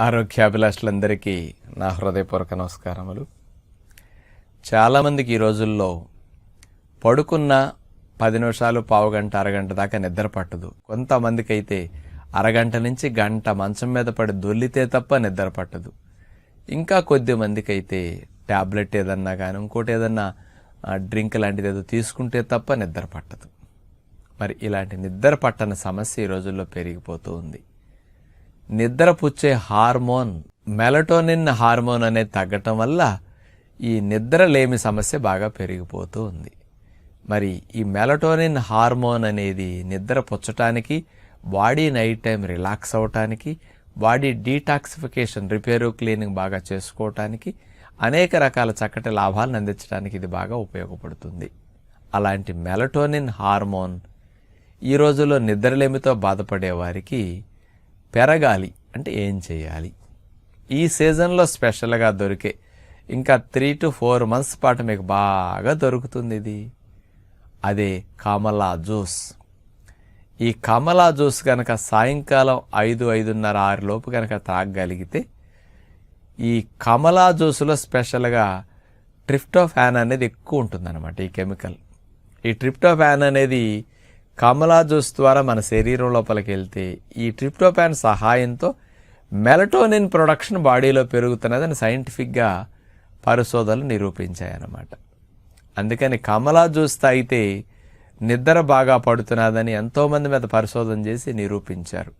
ఆరోగ్యాభిలాషులందరికీ నా హృదయపూర్వక నమస్కారములు. చాలామందికి ఈ రోజుల్లో పడుకున్న పది నిమిషాలు పావు గంట అరగంట దాకా నిద్ర పట్టదు. కొంతమందికి అయితే అరగంట నుంచి గంట మంచం మీద పడి దొల్లితే తప్ప నిద్ర పట్టదు. ఇంకా కొద్ది మందికి అయితే ట్యాబ్లెట్ ఏదన్నా కానీ ఇంకోటి ఏదన్నా డ్రింక్ లాంటిది ఏదో తీసుకుంటే తప్ప నిద్ర పట్టదు. మరి ఇలాంటి నిద్ర పట్టని సమస్య ఈ రోజుల్లో పెరిగిపోతూ ఉంది. నిద్ర పుచ్చే హార్మోన్ మెలటోనిన్ హార్మోన్ అనేది తగ్గటం వల్ల ఈ నిద్ర లేమి సమస్య బాగా పెరిగిపోతూ ఉంది. మరి ఈ మెలటోనిన్ హార్మోన్ అనేది నిద్ర పుచ్చటానికి బాడీ నైట్ టైం రిలాక్స్ అవ్వటానికి బాడీ డీటాక్సిఫికేషన్ రిపేరు క్లీనింగ్ బాగా చేసుకోవటానికి అనేక రకాల చక్కటి లాభాలను అందించడానికి ఇది బాగా ఉపయోగపడుతుంది. అలాంటి మెలటోనిన్ హార్మోన్ ఈ రోజుల్లో నిద్రలేమితో బాధపడే వారికి పెరగాలి. అంటే ఏం చేయాలి? ఈ సీజన్లో స్పెషల్గా దొరికే ఇంకా త్రీ టు ఫోర్ మంత్స్ పాటు మీకు బాగా దొరుకుతుంది ఇది. అదే కమలా జ్యూస్. ఈ కమలా జ్యూస్ కనుక సాయంకాలం ఐదు ఐదున్నర ఆరు లోపు కనుక తాగగలిగితే ఈ కమలా జ్యూస్లో స్పెషల్గా ట్రిప్టోఫాన్ అనేది ఎక్కువ ఉంటుందన్నమాట ఈ కెమికల్. ఈ ట్రిప్టోఫాన్ అనేది కమలా జ్యూస్ ద్వారా మన శరీరం లోపలికి వెళ్తే ఈ ట్రిప్టోపాన్ సహాయంతో మెలటోనిన్ ప్రొడక్షన్ బాడీలో పెరుగుతున్నదని సైంటిఫిక్గా పరిశోధనలు నిరూపించాయన్నమాట. అందుకని కమలా జ్యూస్ తాగితే నిద్ర బాగా పడుతున్నదని ఎంతోమంది మీద పరిశోధన చేసి నిరూపించారు.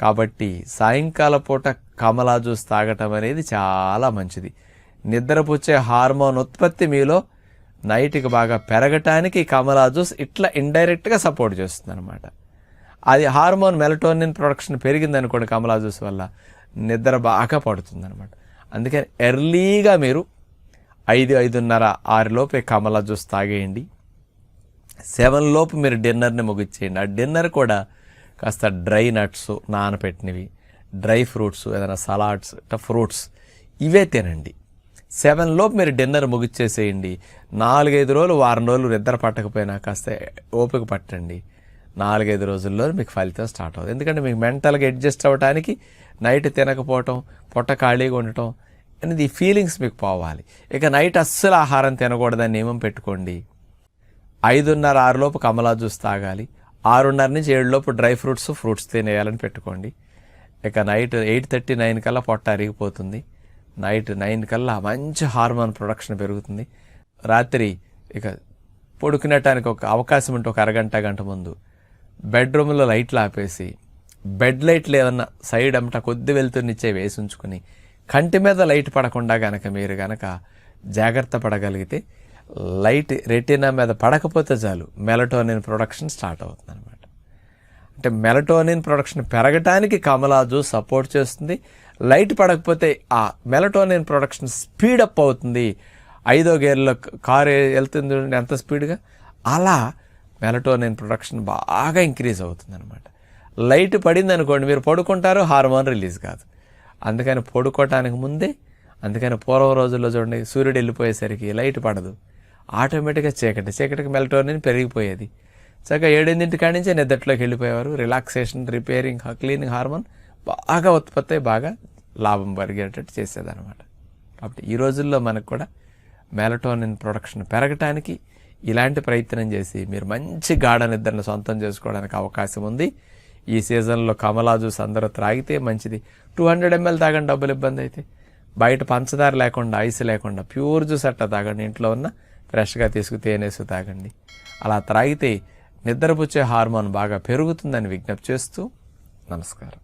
కాబట్టి సాయంకాల పూట కమలా జ్యూస్ తాగటం అనేది చాలా మంచిది. నిద్రపుచ్చే హార్మోన్ ఉత్పత్తి మీలో నైట్కి బాగా పెరగటానికి కమలా జ్యూస్ ఇట్లా ఇండైరెక్ట్గా సపోర్ట్ చేస్తుంది అనమాట అది హార్మోన్ మెలటోనిన్ ప్రొడక్షన్ పెరిగిందనుకోండి కమలా జ్యూస్ వల్ల నిద్ర బాగా పడుతుంది అనమాట అందుకని ఎర్లీగా మీరు ఐదు ఐదున్నర ఆరు లోపే కమలా జ్యూస్ తాగేయండి. సెవెన్ లోపు మీరు డిన్నర్ని ముగిచ్చేయండి ఆ డిన్నర్ కూడా కాస్త డ్రై నట్స్ నానపెట్టినవి డ్రై ఫ్రూట్స్ ఏదైనా సలాడ్స్ ఇట్లా ఫ్రూట్స్ ఇవే తినండి. సెవెన్ లోపు మీరు డిన్నర్ ముగిచ్చేసేయండి. నాలుగైదు రోజులు వారం రోజులు నిద్ర పట్టకపోయినా కాస్త ఓపిక పట్టండి. నాలుగైదు రోజుల్లో మీకు ఫలితం స్టార్ట్ అవుతుంది. ఎందుకంటే మీకు మెంటల్గా అడ్జస్ట్ అవ్వడానికి నైట్ తినకపోవటం పొట్ట ఖాళీగా ఉండటం అనేది ఈ ఫీలింగ్స్ మీకు పోవాలి. ఇక నైట్ అస్సలు ఆహారం తినకూడదని నియమం పెట్టుకోండి. ఐదున్నర ఆరులోపు కమలా జ్యూస్ తాగాలి. ఆరున్నర నుంచి ఏడులోపు డ్రై ఫ్రూట్స్ ఫ్రూట్స్ తినేయాలని పెట్టుకోండి. ఇక నైట్ ఎయిట్ థర్టీ నైన్ కల్లా పొట్ట అరిగిపోతుంది. నైట్ నైన్ కల్లా మంచి హార్మోన్ ప్రొడక్షన్ పెరుగుతుంది. రాత్రి ఇక పడుకునేటానికి ఒక అవకాశం ఉంటే ఒక అరగంట గంట ముందు బెడ్రూమ్లో లైట్లు ఆపేసి బెడ్ లైట్లు ఏమన్నా సైడ్ అమ్మట కొద్ది వెళ్తున్నిచ్చే వేసి ఉంచుకుని కంటి మీద లైట్ పడకుండా గనక మీరు గనక జాగ్రత్త పడగలిగితే లైట్ రెటీనా మీద పడకపోతే చాలు మెలటోనిన్ ప్రొడక్షన్ స్టార్ట్ అవుతుంది అనమాట అంటే మెలటోనిన్ ప్రొడక్షన్ పెరగటానికి కమలాజు సపోర్ట్ చేస్తుంది. లైట్ పడకపోతే ఆ మెలటోనిన్ ప్రొడక్షన్ స్పీడప్ అవుతుంది. ఐదో గేర్లో కారు వెళ్తుంది చూడండి ఎంత స్పీడ్గా. అలా మెలటోనిన్ ప్రొడక్షన్ బాగా ఇంక్రీజ్ అవుతుంది అనమాట లైట్ పడింది అనుకోండి మీరు పడుకుంటారు హార్మోన్ రిలీజ్ కాదు. అందుకని పడుకోవటానికి ముందే అందుకని పూర్వం రోజుల్లో చూడండి సూర్యుడు వెళ్ళిపోయేసరికి లైట్ పడదు. ఆటోమేటిక్గా చీకటి చీకటికి మెలటోనిన్ పెరిగిపోయేది. చక్కగా ఏడెనింటి కాడి నుంచే నిద్రలోకి వెళ్ళిపోయేవారు. రిలాక్సేషన్ రిపేరింగ్ క్లీనింగ్ హార్మోన్ బాగా ఉత్పత్తి బాగా లాభం పెరిగేటట్టు చేసేదన్నమాట. కాబట్టి ఈ రోజుల్లో మనకు కూడా మెలటోనిన్ ప్రొడక్షన్ పెరగటానికి ఇలాంటి ప్రయత్నం చేసి మీరు మంచి గాఢ నిద్రను సొంతం చేసుకోవడానికి అవకాశం ఉంది. ఈ సీజన్లో కమలా జ్యూస్ అందరూ త్రాగితే మంచిది. టూ హండ్రెడ్ ఎంఎల్ తాగండి డబ్బులు ఇబ్బంది అయితే. బయట పంచదార లేకుండా ఐస్ లేకుండా ప్యూర్ జ్యూస్ అట్ట తాగండి. ఇంట్లో ఉన్న ఫ్రెష్గా తీసుకు తేనేసి తాగండి. అలా త్రాగితే నిద్రపుచ్చే హార్మోన్ బాగా పెరుగుతుందని విజ్ఞప్తి చేస్తూ నమస్కారం.